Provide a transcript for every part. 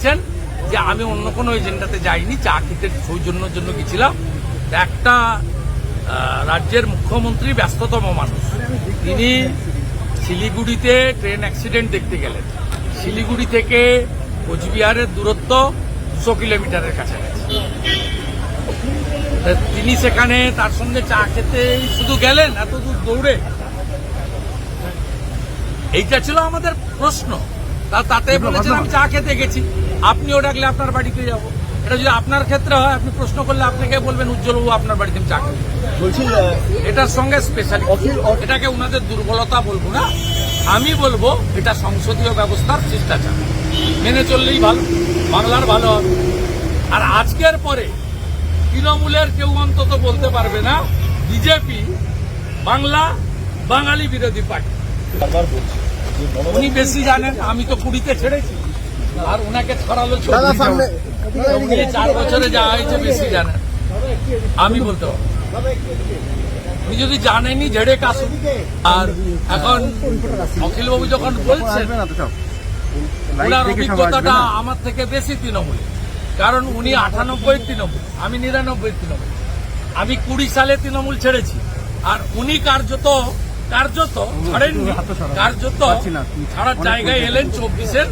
দেখছেন যে আমি অন্য কোনো এজেন্ডাতে যাইনি চা খেতে সৌজন্যর জন্য গেছিলাম। একটা রাজ্যের মুখ্যমন্ত্রী ব্যস্ততম মানুষ। তিনি শিলিগুড়িতে ট্রেন অ্যাক্সিডেন্ট দেখতে গেলেন। শিলিগুড়ি থেকে কোচবিহারের দূরত্ব দুশো কিলোমিটারের কাছাকাছি। তিনি সেখানে তার সঙ্গে চা খেতে শুধু গেলেন এত দূর দৌড়ে। এইটা ছিল আমাদের প্রশ্ন। তাতে বলেছিলাম চা খেতে গেছি। আপনিও ডাকলে আপনার বাড়িতে যাব। এটা যদি আপনার ক্ষেত্রে হয় আপনি প্রশ্ন করলে আপনাকে বলবেন উজ্জ্বলবাবু আপনার বাড়িতে আমি চা বলছি এটার সঙ্গে স্পেশাল এটাকে ওনাদের দুর্বলতা বলব না। আমি বলব এটা সংসদীয় ব্যবস্থার শিষ্টাচার। মেনে চললেই ভালো বাংলার ভালো হবে। আর আজকের পরে তৃণমূলের কেউ অন্তত বলতে পারবে না বিজেপি বাংলা বাঙালি বিরোধী পার্টি। উনি বেশি জানেন আমি তো কুড়িতে ছেড়েছি। আর উনাকে ছড়ালো চার বছরে যা হয়েছে বেশি জানেন আমি বলতে পারব। উনি যদি জানেনি ঝেড়ে কাশুন আর এখন অখিলবাবু যখন বলছেন ওনার অভিজ্ঞতাটা আমার থেকে বেশি তৃণমূল কারণ উনি আটানব্বই তৃণমূল আমি নিরানব্বই তৃণমূল। আমি কুড়ি সালে তৃণমূল ছেড়েছি। আর উনি কার্যত কার্যত ছাড়েননি। কার্যত ছাড়ার জায়গায় এলেন চব্বিশের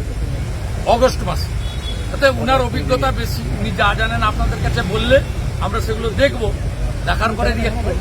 অগস্ট মাসে। তাতে উনার অভিজ্ঞতা বেশি। উনি যা জানেন আপনাদের কাছে বললে আমরা সেগুলো দেখব। দেখার পরে রিয়াক্ট করব